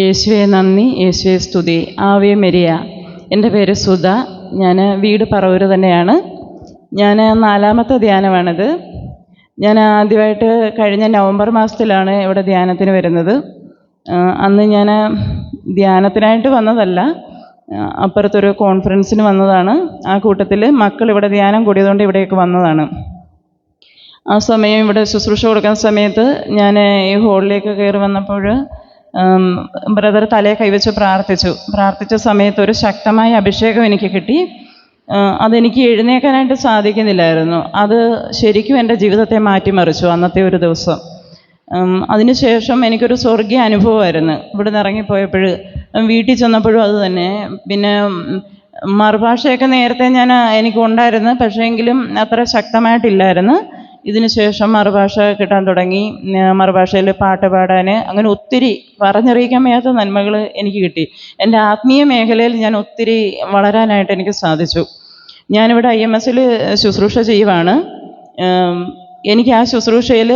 യേശുവെ നന്ദി. യേശുവെ സ്തുതി. ആവേ മെരിയ. എന്റെ പേര് സുധ. ഞാൻ വീട് പറവൂർ തന്നെയാണ്. ഞാൻ നാലാമത്തെ ധ്യാനമാണിത്. ഞാൻ ആദ്യമായിട്ട് കഴിഞ്ഞ നവംബർ മാസത്തിലാണ് ഇവിടെ ധ്യാനത്തിന് വരുന്നത്. അന്ന് ഞാൻ ധ്യാനത്തിനായിട്ട് വന്നതല്ല. അപ്പുറത്തൊരു കോൺഫറൻസിന് വന്നതാണ്. ആ കൂട്ടത്തിൽ മക്കൾ ഇവിടെ ധ്യാനം കൂടിയതുകൊണ്ട് ഇവിടേക്ക് വന്നതാണ്. ആ സമയം ഇവിടെ ശുശ്രൂഷ കൊടുക്കുന്ന സമയത്ത് ഞാൻ ഈ ഹോളിലേക്ക് കയറി വന്നപ്പോൾ ബ്രദർ തലയെ കൈവച്ച് പ്രാർത്ഥിച്ചു. പ്രാർത്ഥിച്ച സമയത്ത് ഒരു ശക്തമായ അഭിഷേകം എനിക്ക് കിട്ടി. അതെനിക്ക് എഴുന്നേക്കാനായിട്ട് സാധിക്കുന്നില്ലായിരുന്നു. അത് ശരിക്കും എന്റെ ജീവിതത്തെ മാറ്റിമറിച്ചു അന്നത്തെ ഒരു ദിവസം. അതിനുശേഷം എനിക്കൊരു സ്വർഗീയ അനുഭവമായിരുന്നു. ഇവിടുന്ന് ഇറങ്ങിപ്പോയപ്പോൾ വീട്ടിൽ ചെന്നപ്പോഴും അത് തന്നെ. പിന്നെ മറുഭാഷയൊക്കെ നേരത്തെ ഞാൻ എനിക്കുണ്ടായിരുന്നു. പക്ഷേ എങ്കിലും അത്ര ശക്തമായിട്ടില്ലായിരുന്നു. ഇതിന് ശേഷം മറുഭാഷ കിട്ടാൻ തുടങ്ങി. മറുഭാഷയിൽ പാട്ട് പാടാൻ അങ്ങനെ ഒത്തിരി പറഞ്ഞറിയിക്കാൻ വയ്യാത്ത നന്മകൾ എനിക്ക് കിട്ടി. എന്റെ ആത്മീയ മേഖലയിൽ ഞാൻ ഒത്തിരി വളരാനായിട്ട് എനിക്ക് സാധിച്ചു. ഞാനിവിടെ ഐ എം എസിൽ ശുശ്രൂഷ ചെയ്യുവാണ്. എനിക്ക് ആ ശുശ്രൂഷയിൽ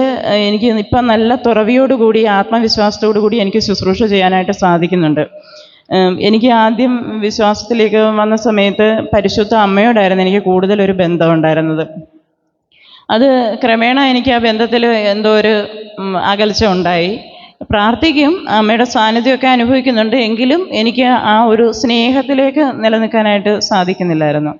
എനിക്ക് ഇപ്പം നല്ല തുറവിയോടുകൂടി ആത്മവിശ്വാസത്തോടു കൂടി എനിക്ക് ശുശ്രൂഷ ചെയ്യാനായിട്ട് സാധിക്കുന്നുണ്ട്. എനിക്ക് ആദ്യം വിശ്വാസത്തിലേക്ക് വന്ന സമയത്ത് പരിശുദ്ധ അമ്മയോടായിരുന്നു എനിക്ക് കൂടുതലൊരു ബന്ധം ഉണ്ടായിരുന്നത്. അത് ക്രമേണ എനിക്ക് ആ ബന്ധത്തിൽ എന്തോ ഒരു അകൽച്ച ഉണ്ടായി. പ്രാർത്ഥിക്കും അമ്മയുടെ സാന്നിധ്യമൊക്കെ അനുഭവിക്കുന്നുണ്ട് എങ്കിലും എനിക്ക് ആ ഒരു സ്നേഹത്തിലേക്ക് നിലനിൽക്കാനായിട്ട് സാധിക്കുന്നില്ലായിരുന്നു.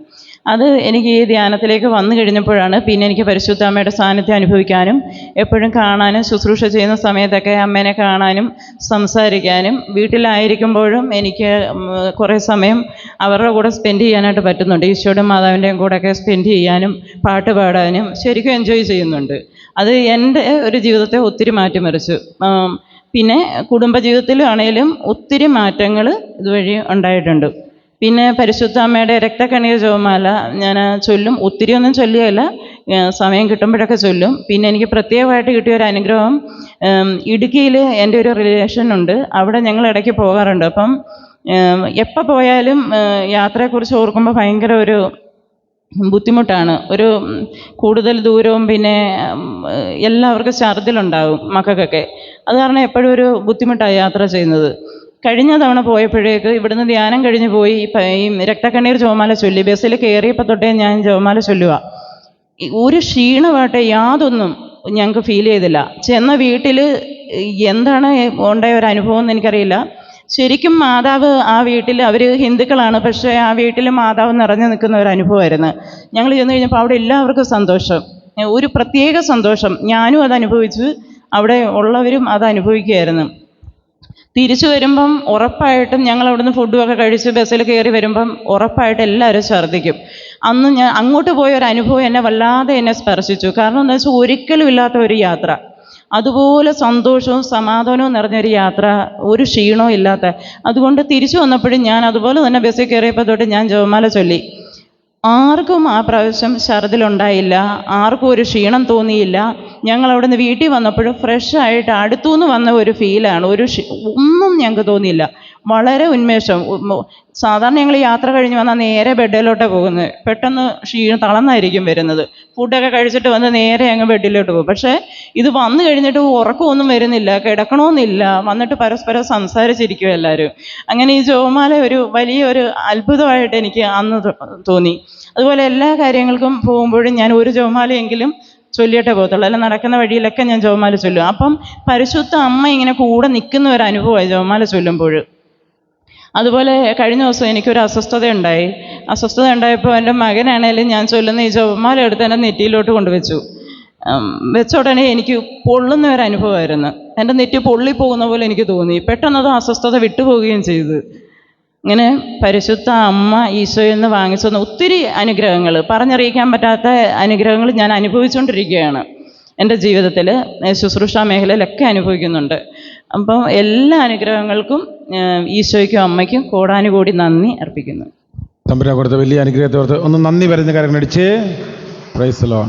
അത് എനിക്ക് ഈ ധ്യാനത്തിലേക്ക് വന്നു കഴിഞ്ഞപ്പോഴാണ് പിന്നെ എനിക്ക് പരിശുദ്ധ അമ്മയുടെ സാന്നിധ്യം അനുഭവിക്കാനും എപ്പോഴും കാണാനും ശുശ്രൂഷ ചെയ്യുന്ന സമയത്തൊക്കെ അമ്മേനെ കാണാനും സംസാരിക്കാനും വീട്ടിലായിരിക്കുമ്പോഴും എനിക്ക് കുറേ സമയം അവരുടെ കൂടെ സ്പെൻഡ് ചെയ്യാനായിട്ട് പറ്റുന്നുണ്ട്. ഈശോയുടെ മാതാവിന്റെയും കൂടെയൊക്കെ സ്പെൻഡ് ചെയ്യാനും പാട്ട് പാടാനും ശരിക്കും എൻജോയ് ചെയ്യുന്നുണ്ട്. അത് എന്റെ ഒരു ജീവിതത്തെ ഒത്തിരി മാറ്റിമറിച്ചു. പിന്നെ കുടുംബജീവിതത്തിലാണേലും ഒത്തിരി മാറ്റങ്ങൾ ഇതുവഴി ഉണ്ടായിട്ടുണ്ട്. പിന്നെ പരിശുദ്ധ അമ്മയുടെ രക്തക്കണിയ ജോമാല ഞാൻ ചൊല്ലും. ഒത്തിരിയൊന്നും ചൊല്ലുകയില്ല. സമയം കിട്ടുമ്പോഴൊക്കെ ചൊല്ലും. പിന്നെ എനിക്ക് പ്രത്യേകമായിട്ട് കിട്ടിയ ഒരു അനുഗ്രഹം ഇടുക്കിയിൽ എന്റെ ഒരു റിലേഷൻ ഉണ്ട്. അവിടെ ഞങ്ങൾ ഇടയ്ക്ക് പോകാറുണ്ട്. അപ്പം എപ്പോൾ പോയാലും യാത്രയെക്കുറിച്ച് ഓർക്കുമ്പോൾ ഭയങ്കര ഒരു ബുദ്ധിമുട്ടാണ്. ഒരു കൂടുതൽ ദൂരവും പിന്നെ എല്ലാവർക്കും ഛർദിലുണ്ടാകും മക്കൾക്കൊക്കെ. അത് കാരണം എപ്പോഴും ഒരു ബുദ്ധിമുട്ടാണ് യാത്ര ചെയ്യുന്നത്. കഴിഞ്ഞ തവണ പോയപ്പോഴേക്ക് ഇവിടുന്ന് ധ്യാനം കഴിഞ്ഞ് പോയി ഈ രക്തക്കണ്ണീർ ജോമാല ചൊല്ലി ബസ്സിൽ കയറിയപ്പോൾ തൊട്ടേ ഞാൻ ജോമാല ചൊല്ലുക. ഒരു ക്ഷീണമായിട്ട് യാതൊന്നും ഞങ്ങൾക്ക് ഫീൽ ചെയ്തില്ല. ചെന്ന വീട്ടിൽ എന്താണ് ഉണ്ടായ ഒരു അനുഭവം എന്ന് എനിക്കറിയില്ല. ശരിക്കും മാതാവ് ആ വീട്ടിൽ അവർ ഹിന്ദുക്കളാണ് പക്ഷേ ആ വീട്ടിൽ മാതാവ് നിറഞ്ഞു നിൽക്കുന്ന ഒരു അനുഭവമായിരുന്നു. ഞങ്ങൾ ചെന്ന് കഴിഞ്ഞപ്പോൾ അവിടെ എല്ലാവർക്കും സന്തോഷം. ഒരു പ്രത്യേക സന്തോഷം. ഞാനും അത് അനുഭവിച്ചു അവിടെ ഉള്ളവരും അത് അനുഭവിക്കുകയായിരുന്നു. തിരിച്ചു വരുമ്പം ഉറപ്പായിട്ടും ഞങ്ങൾ അവിടുന്ന് ഫുഡും ഒക്കെ കഴിച്ച് ബസ്സിൽ കയറി വരുമ്പം ഉറപ്പായിട്ട് എല്ലാവരും ഛർദ്ദിക്കും. അന്ന് ഞാൻ അങ്ങോട്ട് പോയ ഒരു അനുഭവം എന്നെ വല്ലാതെ എന്നെ സ്പർശിച്ചു. കാരണം എന്താ വെച്ചാൽ ഒരിക്കലും ഇല്ലാത്ത ഒരു യാത്ര. അതുപോലെ സന്തോഷവും സമാധാനവും നിറഞ്ഞൊരു യാത്ര ഒരു ക്ഷീണവും ഇല്ലാത്ത. അതുകൊണ്ട് തിരിച്ചു വന്നപ്പോഴും ഞാൻ അതുപോലെ തന്നെ ബസ്സിൽ കയറിയപ്പോൾ തൊട്ട് ഞാൻ ജപമാല ചൊല്ലി. ആർക്കും ആ പ്രാവശ്യം ഛർദിലുണ്ടായില്ല ആർക്കും ഒരു ക്ഷീണം തോന്നിയില്ല. ഞങ്ങൾ അവിടെ നിന്ന് വീട്ടിൽ വന്നപ്പോഴും ഫ്രഷ് ആയിട്ട് അടുത്തുനിന്ന് വന്ന ഒരു ഫീലാണ് ഒരു ഒന്നും ഞങ്ങൾക്ക് തോന്നിയില്ല. വളരെ ഉന്മേഷം. സാധാരണ ഞങ്ങൾ യാത്ര കഴിഞ്ഞ് വന്നാൽ നേരെ ബെഡിലോട്ടാണ് പോകുന്നത്. പെട്ടെന്ന് ക്ഷീണം തളർന്നായിരിക്കും വരുന്നത്. ഫുഡൊക്കെ കഴിച്ചിട്ട് വന്ന് നേരെ അങ്ങ് ബെഡിലോട്ട് പോകും. പക്ഷേ ഇത് വന്നു കഴിഞ്ഞിട്ട് ഉറക്കമൊന്നും വരുന്നില്ല കിടക്കണമെന്നില്ല വന്നിട്ട് പരസ്പരം സംസാരിച്ചിരിക്കും എല്ലാവരും. അങ്ങനെ ഈ ജോമാല ഒരു വലിയൊരു അത്ഭുതമായിട്ട് എനിക്ക് അന്ന് തോന്നി. അതുപോലെ എല്ലാ കാര്യങ്ങൾക്കും പോകുമ്പോഴും ഞാൻ ഒരു ജോമാലയെങ്കിലും ചൊല്ലിയിട്ടേ പോകത്തുള്ളൂ. അല്ല നടക്കുന്ന വഴിയിലൊക്കെ ഞാൻ ജോമാല ചൊല്ലും. അപ്പം പരിശുദ്ധ അമ്മ ഇങ്ങനെ കൂടെ നിൽക്കുന്ന ഒരു അനുഭവമായി ജോമാല ചൊല്ലുമ്പോൾ അതുപോലെ കഴിഞ്ഞ ദിവസം എനിക്കൊരു അസ്വസ്ഥത ഉണ്ടായി. അസ്വസ്ഥത ഉണ്ടായപ്പോൾ എന്റെ മകനാണേലും ഞാൻ ചൊല്ലുന്ന ഈ ജപമാല എടുത്ത് എന്റെ നെറ്റിയിലോട്ട് കൊണ്ടുവച്ചു. വെച്ച ഉടനെ എനിക്ക് പൊള്ളുന്ന ഒരു അനുഭവമായിരുന്നു. എന്റെ നെറ്റി പൊള്ളിപ്പോകുന്ന പോലെ എനിക്ക് തോന്നി. പെട്ടെന്നത് അസ്വസ്ഥത വിട്ടുപോവുകയും ചെയ്തു. ഇങ്ങനെ പരിശുദ്ധ അമ്മ ഈശോയിൽ നിന്ന് വാങ്ങിച്ചു തന്ന ഒത്തിരി അനുഗ്രഹങ്ങൾ പറഞ്ഞറിയിക്കാൻ പറ്റാത്ത അനുഗ്രഹങ്ങൾ ഞാൻ അനുഭവിച്ചുകൊണ്ടിരിക്കുകയാണ് എന്റെ ജീവിതത്തിൽ ശുശ്രൂഷ മേഖലയിലൊക്കെ അനുഭവിക്കുന്നുണ്ട്. അപ്പം എല്ലാ അനുഗ്രഹങ്ങൾക്കും ഈശോയ്ക്കും അമ്മയ്ക്കും കോടാനുകൂടി നന്ദി അർപ്പിക്കുന്നു. തമ്പുരാ കൊടുത്ത വലിയ അനുഗ്രഹത്തെ ഒന്ന് നന്ദി പറയുന്ന കാര്യങ്ങൾ അടിച്ച്. Price loan